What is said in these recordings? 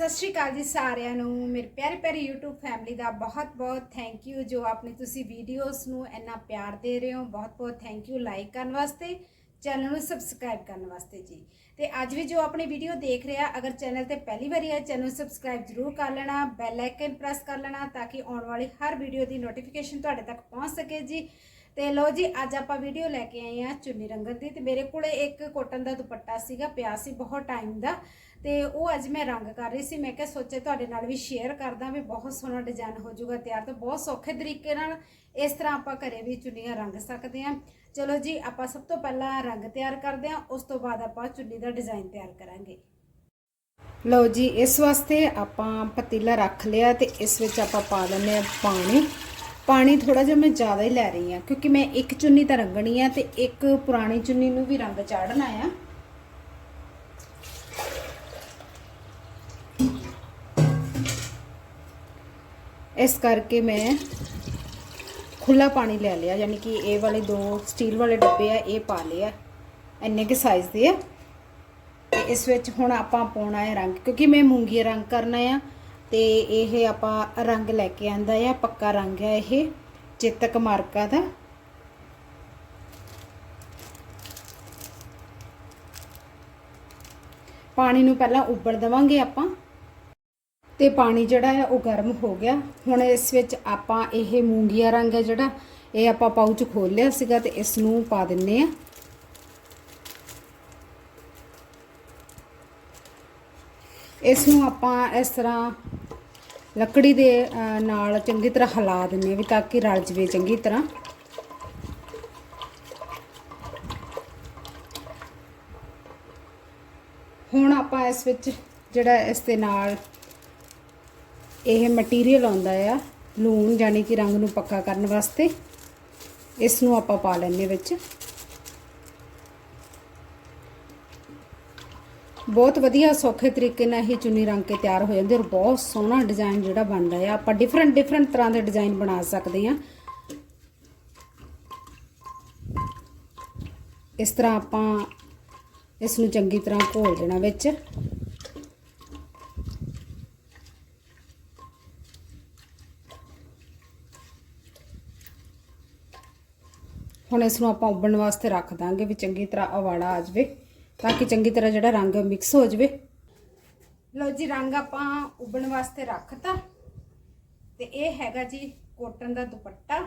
ਸਤਿ ਸ਼੍ਰੀ ਅਕਾਲ ਜੀ ਸਾਰਿਆਂ ਨੂੰ। ਮੇਰੇ ਪਿਆਰੇ ਪਿਆਰੇ YouTube ਫੈਮਿਲੀ ਦਾ ਬਹੁਤ-ਬਹੁਤ ਥੈਂਕ ਯੂ ਜੋ ਆਪਣੀ ਤੁਸੀਂ ਵੀਡੀਓਜ਼ ਨੂੰ ਇੰਨਾ ਪਿਆਰ ਦੇ ਰਹੇ ਹੋ। ਬਹੁਤ-ਬਹੁਤ ਥੈਂਕ ਯੂ ਲਾਈਕ ਕਰਨ ਵਾਸਤੇ ਚੈਨਲ ਨੂੰ ਸਬਸਕ੍ਰਾਈਬ ਕਰਨ ਵਾਸਤੇ ਜੀ। ਤੇ ਅੱਜ ਵੀ ਜੋ ਆਪਣੀ ਵੀਡੀਓ ਦੇਖ ਰਿਹਾ ਅਗਰ ਚੈਨਲ ਤੇ ਪਹਿਲੀ ਵਾਰੀ ਹੈ ਚੈਨਲ ਨੂੰ ਸਬਸਕ੍ਰਾਈਬ ਜ਼ਰੂਰ ਕਰ ਲੈਣਾ ਬੈਲ ਆਈਕਨ ਪ੍ਰੈਸ ਕਰ ਲੈਣਾ ਤਾਂ ਕਿ ਆਉਣ ਵਾਲੀ ਹਰ ਵੀਡੀਓ ਦੀ ਨੋਟੀਫਿਕੇਸ਼ਨ ਤੁਹਾਡੇ ਤੱਕ ਪਹੁੰਚ ਸਕੇ ਜੀ। ਤੇ ਲੋ ਜੀ, ਅੱਜ ਆਪਾਂ ਵੀਡੀਓ ਲੈ ਕੇ ਆਏ ਆ ਚੁੰਨੀ ਰੰਗਤ ਦੀ ਤੇ ਮੇਰੇ ਕੋਲੇ ਇੱਕ ਕੋਟਨ ਦਾ ਦੁਪੱਟਾ ਸੀਗਾ, ਪਿਆ ਸੀ ਬਹੁਤ ਟਾਈਮ ਦਾ ਤੇ ਉਹ ਅੱਜ ਮੈਂ ਰੰਗ ਕਰ ਰਹੀ ਸੀ। ਮੈਂ ਕਿਹਾ ਸੋਚੇ ਤੁਹਾਡੇ ਨਾਲ ਵੀ ਸ਼ੇਅਰ ਕਰਦਾ ਵੀ ਬਹੁਤ ਸੋਹਣਾ ਡਿਜ਼ਾਈਨ ਹੋ ਜਾਊਗਾ ਤਿਆਰ ਤੇ ਬਹੁਤ ਸੌਖੇ ਤਰੀਕੇ ਨਾਲ ਇਸ ਤਰ੍ਹਾਂ ਆਪਾਂ ਘਰੇ ਵੀ ਚੁੰਨੀਆਂ ਰੰਗ ਸਕਦੇ ਹਾਂ। ਚਲੋ ਜੀ, ਆਪਾਂ ਸਭ ਤੋਂ ਪਹਿਲਾਂ ਰੰਗ ਤਿਆਰ ਕਰਦੇ ਹਾਂ, ਉਸ ਤੋਂ ਬਾਅਦ ਆਪਾਂ ਚੁੰਨੀ ਦਾ ਡਿਜ਼ਾਈਨ ਤਿਆਰ ਕਰਾਂਗੇ। ਲਓ ਜੀ, ਇਸ ਵਾਸਤੇ ਆਪਾਂ ਪਤੀਲਾ ਰੱਖ ਲਿਆ ਤੇ ਇਸ ਵਿੱਚ ਆਪਾਂ ਪਾ ਲੈਂਦੇ ਆ ਪਾਣੀ। ਪਾਣੀ ਥੋੜਾ ਜਿਹਾ ਮੈਂ ਜ਼ਿਆਦਾ ਹੀ ਲੈ ਰਹੀ ਹਾਂ, ਕਿਉਂਕਿ ਮੈਂ ਇੱਕ ਚੁੰਨੀ ਤਾਂ ਰੰਗਣੀ ਆ ਤੇ ਇੱਕ ਪੁਰਾਣੀ ਚੁੰਨੀ ਨੂੰ ਵੀ ਰੰਗ ਚਾੜਨਾ ਆ। ਇਸ ਕਰਕੇ ਮੈਂ ਖੁੱਲਾ ਪਾਣੀ ਲੈ ਲਿਆ, ਯਾਨੀ ਕਿ ਇਹ ਵਾਲੇ ਦੋ ਸਟੀਲ ਵਾਲੇ ਡੱਬੇ ਆ, ਇਹ ਪਾ ਲਿਆ ਇੰਨੇ ਕੇ ਸਾਈਜ਼ ਦੇ ਆ। ਤੇ ਇਸ ਵਿੱਚ ਹੁਣ ਆਪਾਂ ਪਾਉਣਾ ਹੈ ਰੰਗ, ਕਿਉਂਕਿ ਮੈਂ ਮੂੰਗੀ ਰੰਗ ਕਰਨਾ ਆ ਤੇ ਇਹ ਆਪਾਂ ਰੰਗ ਲੈ ਕੇ ਆਂਦਾ ਆ, ਪੱਕਾ ਰੰਗ ਹੈ ਇਹ, ਚੇਤਕ ਮਾਰਕਾ ਦਾ। ਪਾਣੀ ਨੂੰ ਪਹਿਲਾਂ ਉੱਬਲ ਦਵਾਂਗੇ ਆਪਾਂ। ਤੇ ਪਾਣੀ ਜਿਹੜਾ ਹੈ ਉਹ ਗਰਮ ਹੋ ਗਿਆ। ਹੁਣ ਇਸ ਵਿੱਚ ਆਪਾਂ ਇਹ ਮੂੰਗੀਆ ਰੰਗ ਹੈ ਜਿਹੜਾ, ਇਹ ਆਪਾਂ ਪਾਊਚ ਖੋਲ ਲਿਆ ਸੀਗਾ ਤੇ ਇਸ ਨੂੰ ਪਾ ਦਿੰਨੇ ਆ। ਇਸ ਨੂੰ ਆਪਾਂ ਇਸ ਤਰ੍ਹਾਂ ਲੱਕੜੀ ਦੇ ਨਾਲ ਚੰਗੀ ਤਰ੍ਹਾਂ ਹਿਲਾ ਦਿੰਨੇ ਵੀ ਤਾਂ ਕਿ ਰਲ ਜਵੇ ਚੰਗੀ ਤਰ੍ਹਾਂ। ਹੁਣ ਆਪਾਂ ਇਸ ਵਿੱਚ ਜਿਹੜਾ ਇਸ ਦੇ ਨਾਲ ਇਹ ਮਟੀਰੀਅਲ ਆਉਂਦਾ ਆ, ਲੂਣ ਯਾਨੀ ਕਿ ਰੰਗ ਨੂੰ ਪੱਕਾ ਕਰਨ ਵਾਸਤੇ, ਇਸ ਨੂੰ ਆਪਾਂ ਪਾ ਲੈਣੇ ਵਿੱਚ। ਬਹੁਤ ਵਧੀਆ ਸੌਖੇ ਤਰੀਕੇ ਨਾਲ ਇਹ ਚੁੰਨੀ ਰੰਗ ਕੇ ਤਿਆਰ ਹੋ ਜਾਂਦੀ ਔਰ ਬਹੁਤ ਸੋਹਣਾ ਡਿਜ਼ਾਈਨ ਜਿਹੜਾ ਬਣਦਾ ਆ ਆਪਾਂ ਡਿਫਰੈਂਟ ਡਿਫਰੈਂਟ ਤਰ੍ਹਾਂ ਦੇ ਡਿਜ਼ਾਈਨ ਬਣਾ ਸਕਦੇ ਹਾਂ। ਇਸ ਤਰ੍ਹਾਂ ਆਪਾਂ ਇਸ ਨੂੰ ਚੰਗੀ ਤਰ੍ਹਾਂ ਘੋਲ ਦੇਣਾ ਵਿੱਚ। ਹੁਣ ਇਸ ਨੂੰ ਆਪਾਂ ਉਬਲਣ ਵਾਸਤੇ ਰੱਖ ਦਾਂਗੇ ਵੀ ਚੰਗੀ ਤਰ੍ਹਾਂ ਅਵਾੜਾ ਆ ਜਾਵੇ। ਤਾਂ ਕਿ ਚੰਗੀ ਤਰ੍ਹਾਂ ਜਿਹੜਾ ਰੰਗ ਮਿਕਸ ਹੋ ਜਾਵੇ। ਲਓ ਜੀ, ਰੰਗ ਆਪਾਂ ਉਬਲਣ ਵਾਸਤੇ ਰੱਖਤਾ। ਤੇ ਇਹ ਹੈਗਾ ਜੀ ਕੋਟਨ ਦਾ ਦੁਪੱਟਾ।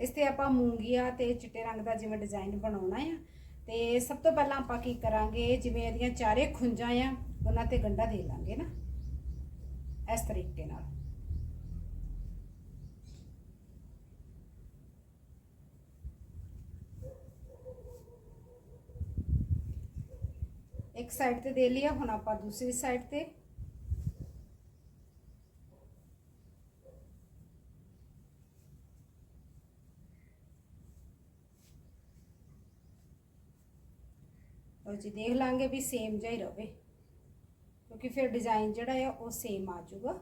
ਇਸ ਤੇ ਆਪਾਂ ਮੂੰਗੀਆ ਤੇ ਚਿੱਟੇ ਰੰਗ ਦਾ ਜਿਵੇਂ ਡਿਜ਼ਾਈਨ ਬਣਾਉਣਾ ਆ। ਤੇ ਸਭ ਤੋਂ ਪਹਿਲਾਂ ਆਪਾਂ ਕੀ ਕਰਾਂਗੇ, ਜਿਵੇਂ ਇਹਦੀਆਂ ਚਾਰੇ ਖੁੰਝਾਂ ਆ, ਉਹਨਾਂ ਤੇ ਗੰਡਾ ਦੇ ਲਾਂਗੇ ਨਾ। ਇਸ ਤਰੀਕੇ ਨਾਲ। ਇੱਕ ਸਾਈਡ ਤੇ ਦੇ ਲਿਆ, ਹੁਣ ਆਪਾਂ ਦੂਸਰੀ ਸਾਈਡ ਤੇ। ਲਓ ਜੀ, ਦੇਖ ਲਾਂਗੇ ਵੀ ਸੇਮ ਜਿਹਾ ਹੀ ਰਵੇ। ਕਿਉਂਕਿ ਫਿਰ ਡਿਜ਼ਾਈਨ ਜਿਹੜਾ ਆ, ਉਹ ਸੇਮ ਆ ਜਾਊਗਾ।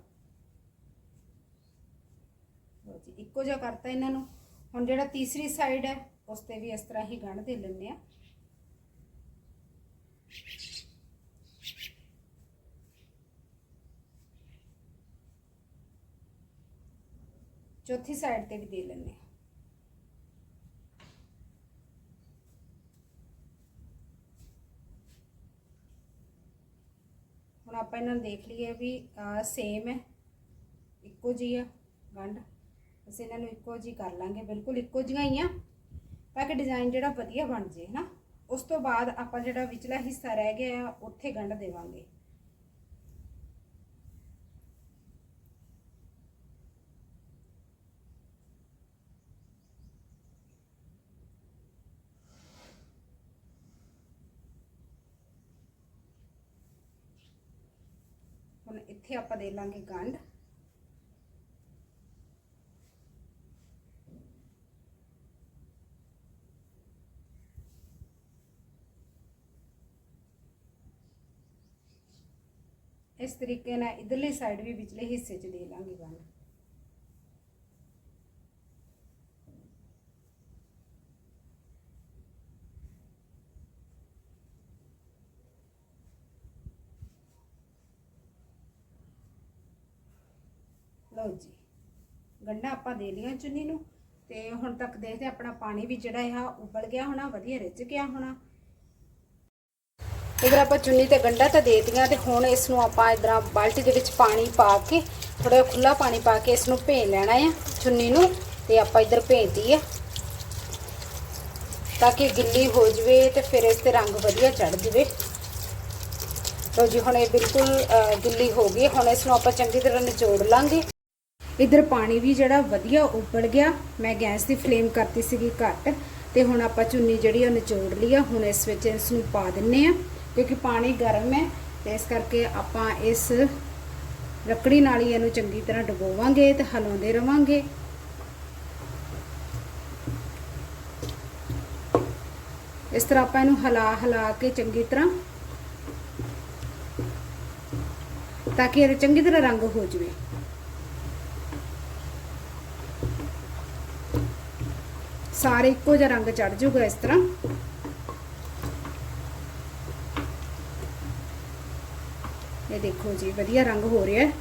ਲਓ ਜੀ, ਇੱਕੋ ਜਿਹਾ ਕਰਤਾ ਇਹਨਾਂ ਨੂੰ। ਹੁਣ ਜਿਹੜਾ ਤੀਸਰੀ ਸਾਈਡ ਹੈ, ਉਸ ਤੇ ਵੀ ਇਸ ਤਰ੍ਹਾਂ ਹੀ ਗੰਢ ਦੇ ਲੈਂਦੇ ਆ ਚੌਥੀ ਸਾਈਡ ਤੇ ਵੀ ਦੇ ਲੈਂਦੇ ਆ ਹੁਣ ਆਪਾਂ ਇਹਨਾਂ ਨੂੰ ਦੇਖ ਲਈਏ ਵੀ ਸੇਮ ਹੈ। ਇੱਕੋ ਜਿਹੀ ਆ ਗੰਢ ਅਸੀਂ ਇਹਨਾਂ ਨੂੰ ਇੱਕੋ ਜਿਹੀ ਕਰ ਲਾਂਗੇ। ਬਿਲਕੁਲ ਇੱਕੋ ਜਿਹੀਆਂ ਹੀ ਆ। ਤਾਂ ਕਿ ਡਿਜ਼ਾਈਨ ਜਿਹੜਾ ਵਧੀਆ ਬਣ ਜੇ ਹਨਾ? ਉਸ ਤੋਂ ਬਾਅਦ ਆਪਾਂ ਜਿਹੜਾ ਵਿਚਲਾ ਹਿੱਸਾ ਰਹਿ ਗਿਆ ਆ, ਉੱਥੇ ਗੰਢ ਦੇਵਾਂਗੇ। ਇੱਥੇ ਆਪਾਂ ਦੇ ਲਾਂਗੇ ਗੰਢ ਇਸ ਤਰੀਕੇ ਨਾਲ ਇਧਰਲੀ ਸਾਈਡ ਵੀ ਵਿਚਲੇ ਹਿੱਸੇ 'ਚ ਦੇ ਲਾਂਗੇ ਗੰਢ ਲਓ ਜੀ ਗੰਢਾ ਆਪਾਂ ਦੇ ਲਿਆ ਚੁੰਨੀ ਨੂੰ, ਤੇ ਹੁਣ ਤੱਕ ਦੇਖਦੇ ਆਪਣਾ ਪਾਣੀ ਵੀ ਜਿਹੜਾ ਆ ਉਬਲ ਗਿਆ ਹੋਣਾ, ਵਧੀਆ ਰਿੱਝ ਗਿਆ ਹੋਣਾ। ਇਧਰ ਆਪਾਂ ਚੁੰਨੀ ਤੇ ਗੰਢਾ ਤਾਂ ਦੇ ਦਿੱਤੀਆਂ ਤੇ ਹੁਣ ਇਸ ਨੂੰ ਆਪਾਂ ਇਧਰ ਬਾਲਟੀ ਦੇ ਵਿੱਚ ਪਾਣੀ ਪਾ ਕੇ ਥੋੜਾ ਜਿਹਾ ਖੁੱਲਾ ਪਾਣੀ ਪਾ ਕੇ ਇਸ ਨੂੰ ਭੇਂ ਲੈਣਾ ਆ ਚੁੰਨੀ ਨੂੰ, ਤੇ ਆਪਾਂ ਇਧਰ ਭੇਂਤੀ ਆ। ਤਾਂ ਕਿ ਗਿੱਲੀ ਹੋ ਜਵੇ ਤੇ ਫਿਰ ਇਸ ਤੇ ਰੰਗ ਵਧੀਆ ਚੜ ਜਵੇ। ਲੋ ਜੀ, ਹੁਣ ਇਹ ਬਿਲਕੁਲ ਗਿੱਲੀ ਹੋ ਗਈ, ਹੁਣ ਇਸ ਨੂੰ ਆਪਾਂ ਚੰਗੀ ਤਰ੍ਹਾਂ ਨਿਚੋੜ ਲਾਂਗੇ। ਇਧਰ ਪਾਣੀ ਵੀ ਜਿਹੜਾ ਵਧੀਆ ਉਬਲ ਗਿਆ। ਮੈਂ ਗੈਸ ਦੀ ਫਲੇਮ ਕਰਤੀ ਸੀਗੀ ਘੱਟ ਤੇ ਹੁਣ ਆਪਾਂ ਚੁੰਨੀ ਜਿਹੜੀ ਉਹ ਨਿਚੋੜ ਲਈ ਆ। ਹੁਣ ਇਸ ਵਿੱਚ ਇਸ ਨੂੰ ਪਾ ਦਿੰਨੇ ਆ ਕਿਉਂਕਿ ਪਾਣੀ ਗਰਮ ਹੈ ਤੇ ਇਸ ਕਰਕੇ ਆਪਾਂ ਇਸ ਲੱਕੜੀ ਨਾਲ ਹੀ ਇਹਨੂੰ ਚੰਗੀ ਤਰ੍ਹਾਂ ਡੁਬੋਵਾਂਗੇ ਤੇ ਹਲਾਉਂਦੇ ਰਵਾਂਗੇ। ਇਸ ਤਰ੍ਹਾਂ ਆਪਾਂ ਇਹਨੂੰ ਹਿਲਾ ਹਿਲਾ ਕੇ ਚੰਗੀ ਤਰ੍ਹਾਂ ਤਾਂ ਕਿ ਇਹ ਚੰਗੀ ਤਰ੍ਹਾਂ ਰੰਗ ਹੋ ਜਵੇ। ਸਾਰੇ ਇੱਕੋ ਜਿਹਾ ਰੰਗ ਚੜ ਜਾਊਗਾ ਇਸ ਤਰ੍ਹਾਂ ਇਹ ਦੇਖੋ ਜੀ ਵਧੀਆ ਰੰਗ ਹੋ ਰਿਹਾ ਹੈ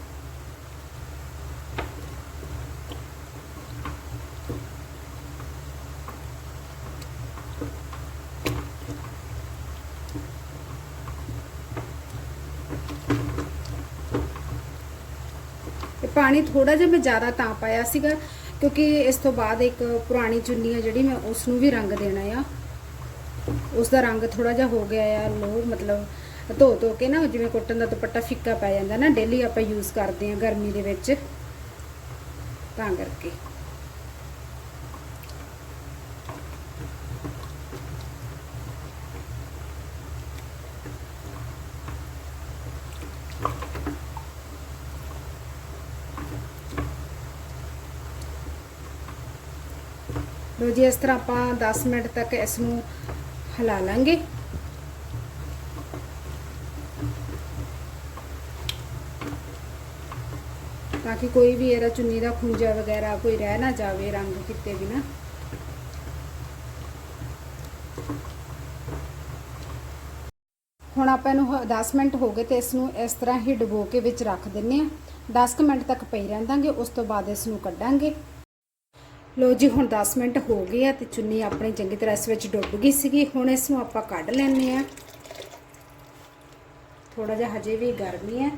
ਇਹ ਪਾਣੀ ਥੋੜਾ ਜਿਹਾ ਮੈਂ ਜ਼ਿਆਦਾ ਤਾਂ ਪਾਇਆ ਸੀਗਾ ਕਿਉਂਕਿ ਇਸ ਤੋਂ ਬਾਅਦ ਇੱਕ ਪੁਰਾਣੀ ਚੁੰਨੀ ਆ ਜਿਹੜੀ ਮੈਂ ਉਸ ਨੂੰ ਵੀ ਰੰਗ ਦੇਣਾ ਆ। ਉਸ ਦਾ ਰੰਗ ਥੋੜਾ ਜਿਹਾ ਹੋ ਗਿਆ ਆ ਲੋ ਮਤਲਬ ਧੋ ਧੋ ਕੇ ਨਾ, ਜਿਵੇਂ ਕੋਟਨ ਦਾ ਦੁਪੱਟਾ ਫਿੱਕਾ ਪੈ ਜਾਂਦਾ ਨਾ ਡੇਲੀ ਆਪਾਂ ਯੂਜ਼ ਕਰਦੇ ਆ ਗਰਮੀ ਦੇ ਵਿੱਚ। ਤਾਂ ਕਰਕੇ। ਲੋ ਜੀ, ਇਸ ਤਰ੍ਹਾਂ ਆਪਾਂ 10 ਮਿੰਟ ਤੱਕ ਇਸ ਨੂੰ ਹਿਲਾ ਲਾਂਗੇ। ਤਾਂ ਕਿ ਕੋਈ ਵੀ ਇਹਦਾ ਚੁੰਨੀ ਦਾ ਖੂੰਜਾ ਵਗੈਰਾ ਕੋਈ ਰਹਿ ਨਾ ਜਾਵੇ ਰੰਗ ਕਿਤੇ ਵੀ ਹੁਣ ਆਪਾਂ ਇਹਨੂੰ 10 ਮਿੰਟ ਹੋ ਗਏ ਤੇ ਇਸ ਨੂੰ ਇਸ ਤਰ੍ਹਾਂ ਹੀ ਡੁਬੋ ਕੇ ਵਿੱਚ ਰੱਖ ਦਿੰਨੇ ਆ 10 ਮਿੰਟ ਤੱਕ ਪਈ ਰਹਿਣ ਦਾਂਗੇ, ਉਸ ਤੋਂ ਬਾਅਦ ਇਸ ਨੂੰ ਕੱਢਾਂਗੇ। ਲੋ ਜੀ, ਹੁਣ 10 ਮਿੰਟ ਹੋ ਗਏ ਆ ਤੇ ਚੁੰਨੀ ਆਪਣੀ ਚੰਗੀ ਤਰ੍ਹਾਂ ਇਸ ਵਿੱਚ ਡੁੱਬ ਗਈ ਸੀਗੀ। ਹੁਣ ਇਸ ਨੂੰ ਆਪਾਂ ਕੱਢ ਲੈਣੇ ਆ ਥੋੜਾ ਜਿਹਾ ਹਜੇ ਵੀ ਗਰਮੀ ਹੈ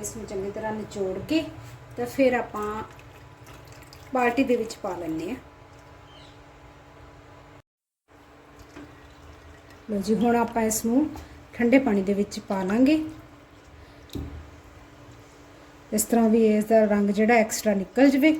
ਇਸ ਨੂੰ ਚੰਗੀ ਤਰ੍ਹਾਂ ਨਿਚੋੜ ਕੇ ਤਾਂ ਫਿਰ ਆਪਾਂ ਬਾਲਟੀ ਦੇ ਵਿੱਚ ਪਾ ਲੈਣੇ ਆ ਲੋ ਜੀ, ਹੁਣ ਆਪਾਂ ਇਸ ਨੂੰ ਠੰਡੇ ਪਾਣੀ ਦੇ ਵਿੱਚ ਪਾ ਲਾਂਗੇ। ਇਸ ਤਰ੍ਹਾਂ ਵੀ ਇਸ ਦਾ ਰੰਗ ਜਿਹੜਾ ਐਕਸਟਰਾ ਨਿਕਲ ਜਵੇ।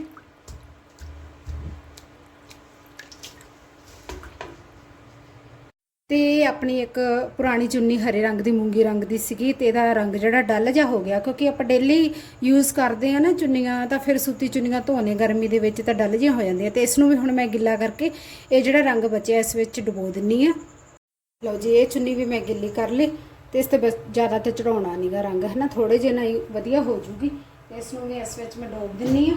ਤੇ ਆਪਣੀ ਇੱਕ ਪੁਰਾਣੀ ਚੁੰਨੀ ਹਰੇ ਰੰਗ ਦੀ, ਮੂੰਗੀ ਰੰਗ ਦੀ ਸੀਗੀ ਤੇ ਇਹਦਾ ਰੰਗ ਜਿਹੜਾ ਡੱਲ ਜਾ ਹੋ ਗਿਆ ਕਿਉਂਕਿ ਆਪਾਂ ਡੇਲੀ ਯੂਜ਼ ਕਰਦੇ ਆ ਨਾ ਚੁੰਨੀਆਂ, ਤਾਂ ਫਿਰ ਸੂਤੀ ਚੁੰਨੀਆਂ ਧੋਣੇ ਗਰਮੀ ਦੇ ਵਿੱਚ ਤਾਂ ਡੱਲ ਜਿਹੀਆਂ ਹੋ ਜਾਂਦੀਆਂ ਤੇ ਇਸ ਨੂੰ ਵੀ ਹੁਣ ਮੈਂ ਗਿੱਲਾ ਕਰਕੇ ਇਹ ਜਿਹੜਾ ਰੰਗ ਬਚਿਆ ਇਸ ਵਿੱਚ ਡੁਬੋ ਦਿੰਨੀ ਆ ਲਓ ਜੀ, ਇਹ ਚੁੰਨੀ ਵੀ ਮੈਂ ਗਿੱਲੀ ਕਰ ਲਈ ਤੇ ਇਸ ਤੇ ਬਸ ਜ਼ਿਆਦਾ ਤੇ ਚੜਾਉਣਾ ਨਹੀਂਗਾ ਰੰਗ ਹੈ ਨਾ ਥੋੜੇ ਜਿਹਾ ਨਾਲ ਹੀ ਵਧੀਆ ਹੋ ਜੂਗੀ। ਤੇ ਇਸ ਨੂੰ ਵੀ ਇਸ ਵਿੱਚ ਮੈਂ ਡੋਬ ਦਿੰਨੀ ਆ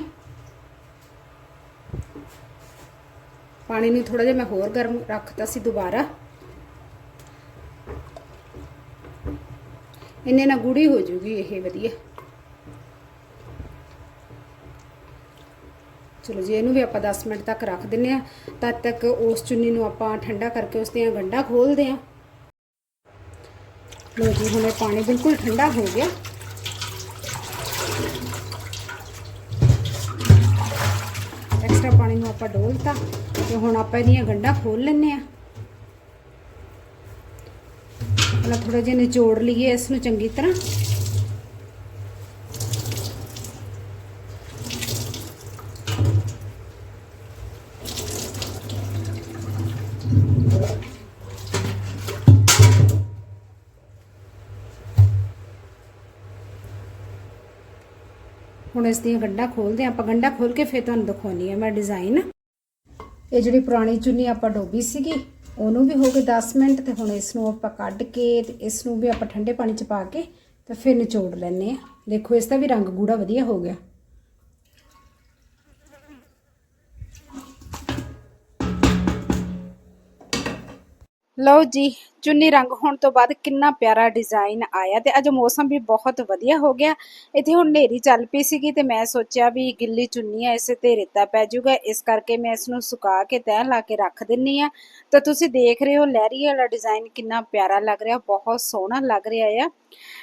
ਪਾਣੀ ਨੂੰ ਥੋੜਾ ਜਿਹਾ ਮੈਂ ਹੋਰ ਗਰਮ ਰੱਖਤਾ ਸੀ ਦੁਬਾਰਾ। ਇੰਨੇ ਨਾਲ ਗੂੜੀ ਹੋ ਜੂਗੀ ਇਹ ਵਧੀਆ। ਚਲੋ ਜੀ, ਇਹਨੂੰ ਵੀ ਆਪਾਂ 10 ਮਿੰਟ ਤੱਕ ਰੱਖ ਦਿੰਨੇ ਆ ਤਦ ਤੱਕ ਉਸ ਚੁੰਨੀ ਨੂੰ ਆਪਾਂ ਠੰਡਾ ਕਰਕੇ ਉਸ ਦੀਆਂ ਗੰਢਾਂ ਖੋਲਦੇ ਆ ਲੋ ਜੀ, ਹੁਣ ਇਹ ਪਾਣੀ ਬਿਲਕੁਲ ਠੰਡਾ ਹੋ ਗਿਆ। ਐਕਸਟਰਾ ਪਾਣੀ ਨੂੰ ਆਪਾਂ ਡੋਲਤਾ ਤੇ ਹੁਣ ਆਪਾਂ ਇਹਦੀਆਂ ਗੰਢਾਂ ਖੋਲ ਲੈਣੇ ਆ ਪਹਿਲਾਂ ਥੋੜਾ ਜਿਹਾ ਨਿਚੋੜ ਲਈਏ ਇਸ ਨੂੰ ਚੰਗੀ ਤਰ੍ਹਾਂ। ਹੁਣ ਇਸ ਦੀਆਂ ਗੰਢਾਂ ਖੋਲਦੇ ਹਾਂ। ਆਪਾਂ ਗੰਢਾਂ ਖੋਲ ਕੇ ਫਿਰ ਤੁਹਾਨੂੰ ਦਿਖਾਉਣੀ ਹੈ ਮੈਂ ਡਿਜ਼ਾਈਨ ਇਹ ਜਿਹੜੀ ਪੁਰਾਣੀ ਚੁੰਨੀ ਆਪਾਂ ਡੋਬੀ ਸੀਗੀ ਉਹਨੂੰ ਵੀ ਹੋ ਗਏ 10 ਮਿੰਟ ਤੇ ਹੁਣ ਇਸ ਨੂੰ ਆਪਾਂ ਕੱਢ ਕੇ ਤੇ ਇਸ ਨੂੰ ਵੀ ਆਪਾਂ ਠੰਡੇ ਪਾਣੀ ਚ ਪਾ ਕੇ ਤੇ ਫਿਰ ਨਿਚੋੜ ਲੈਣੇ ਆ ਦੇਖੋ, ਇਸ ਦਾ ਵੀ ਰੰਗ ਗੂੜਾ ਵਧੀਆ ਹੋ ਗਿਆ। ਲਓ ਜੀ ਚੁੰਨੀ ਰੰਗ ਹੋਣ ਤੋਂ ਬਾਅਦ ਕਿੰਨਾ ਪਿਆਰਾ ਡਿਜ਼ਾਈਨ ਆਇਆ ਤੇ ਅੱਜ ਮੌਸਮ ਵੀ ਬਹੁਤ ਵਧੀਆ ਹੋ ਗਿਆ। ਇੱਥੇ ਹੁਣ ਹਨੇਰੀ ਚੱਲ ਪਈ ਸੀਗੀ ਤੇ ਮੈਂ ਸੋਚਿਆ ਵੀ ਗਿੱਲੀ ਚੁੰਨੀ ਆ, ਇਸੇ ਤੇ ਰੇਤਾ ਪੈ ਜਾਊਗਾ। ਇਸ ਕਰਕੇ ਮੈਂ ਇਸ ਨੂੰ ਸੁਕਾ ਕੇ ਤੈਅ ਲਾ ਕੇ ਰੱਖ ਦਿੰਨੀ ਆ। ਤਾਂ ਤੁਸੀਂ ਦੇਖ ਰਹੇ ਹੋ, ਲਹਿਰੀ ਵਾਲਾ ਡਿਜ਼ਾਈਨ ਕਿੰਨਾ ਪਿਆਰਾ ਲੱਗ ਰਿਹਾ, ਬਹੁਤ ਸੋਹਣਾ ਲੱਗ ਰਿਹਾ ਆ।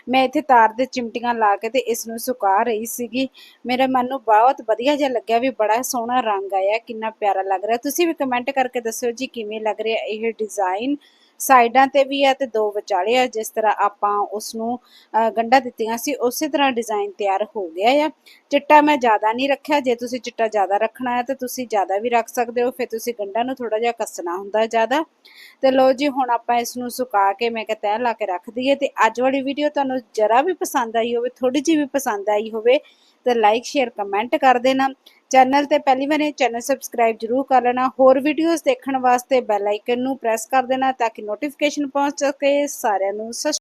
ਮੈਂ ਇੱਥੇ ਤਾਰ ਦੇ ਚਿਮਟੀਆਂ ਲਾ ਕੇ ਤੇ ਇਸ ਨੂੰ ਸੁਕਾ ਰਹੀ ਸੀਗੀ। ਮੇਰੇ ਮਨ ਨੂੰ ਬਹੁਤ ਵਧੀਆ ਜਿਹਾ ਲੱਗਿਆ ਵੀ ਬੜਾ ਸੋਹਣਾ ਰੰਗ ਆਇਆ, ਕਿੰਨਾ ਪਿਆਰਾ ਲੱਗ ਰਿਹਾ। ਤੁਸੀਂ ਵੀ ਕਮੈਂਟ ਕਰਕੇ ਦੱਸਿਓ ਜੀ, ਕਿਵੇਂ ਲੱਗ ਰਿਹਾ ਇਹ ਡਿਜ਼ਾਈਨ ਸਾਈਡਾਂ ਤੇ ਵੀ ਆ ਤੇ ਦੋ ਵਿਚਾਲੇ ਆ ਜਿਸ ਤਰ੍ਹਾਂ ਆਪਾਂ ਉਸ ਨੂੰ ਅ, ਦਿੱਤੀਆਂ ਸੀ ਉਸੇ ਤਰ੍ਹਾਂ ਡਿਜ਼ਾਈਨ ਤਿਆਰ ਹੋ ਗਿਆ ਆ। ਚਿੱਟਾ ਮੈਂ ਜ਼ਿਆਦਾ ਨਹੀਂ ਰੱਖਿਆ ਜੇ ਤੁਸੀਂ ਚਿੱਟਾ ਜ਼ਿਆਦਾ ਰੱਖਣਾ ਹੈ ਤਾਂ ਤੁਸੀਂ ਜ਼ਿਆਦਾ ਵੀ ਰੱਖ ਸਕਦੇ ਹੋ ਫਿਰ ਤੁਸੀਂ ਗੰਢਾਂ ਨੂੰ ਥੋੜਾ ਜਿਹਾ ਕੱਸਣਾ ਹੁੰਦਾ ਜ਼ਿਆਦਾ। ਤੇ ਲੋ ਜੀ ਹੁਣ ਆਪਾਂ ਇਸ ਨੂੰ ਸੁਕਾ ਕੇ ਮੈਂ ਕਿਹਾ ਤੈਅ ਲਾ ਕੇ ਰੱਖ ਦਈਏ ਤੇ ਅੱਜ ਵਾਲੀ ਵੀਡੀਓ ਤੁਹਾਨੂੰ ਜਰਾ ਵੀ ਪਸੰਦ ਆਈ ਹੋਵੇ ਥੋੜੀ ਜਿਹੀ ਵੀ ਪਸੰਦ ਆਈ ਹੋਵੇ ਤੇ ਲਾਈਕ ਸ਼ੇਅਰ ਕਮੈਂਟ ਕਰ ਦੇਣਾ। ਚੈਨਲ ਤੇ ਪਹਿਲੀ ਵਾਰ ਚੈਨਲ ਸਬਸਕ੍ਰਾਈਬ ਜਰੂਰ ਕਰ ਲੈਣਾ। ਹੋਰ ਵੀਡੀਓਜ਼ ਦੇਖਣ ਵਾਸਤੇ ਬੈਲ ਆਈਕਨ ਨੂੰ ਪ੍ਰੈਸ ਕਰ ਦੇਣਾ ਤਾਂ ਕਿ ਨੋਟੀਫਿਕੇਸ਼ਨ ਪਹੁੰਚ ਸਕੇ। ਸਾਰਿਆਂ ਨੂੰ ਸਤਿ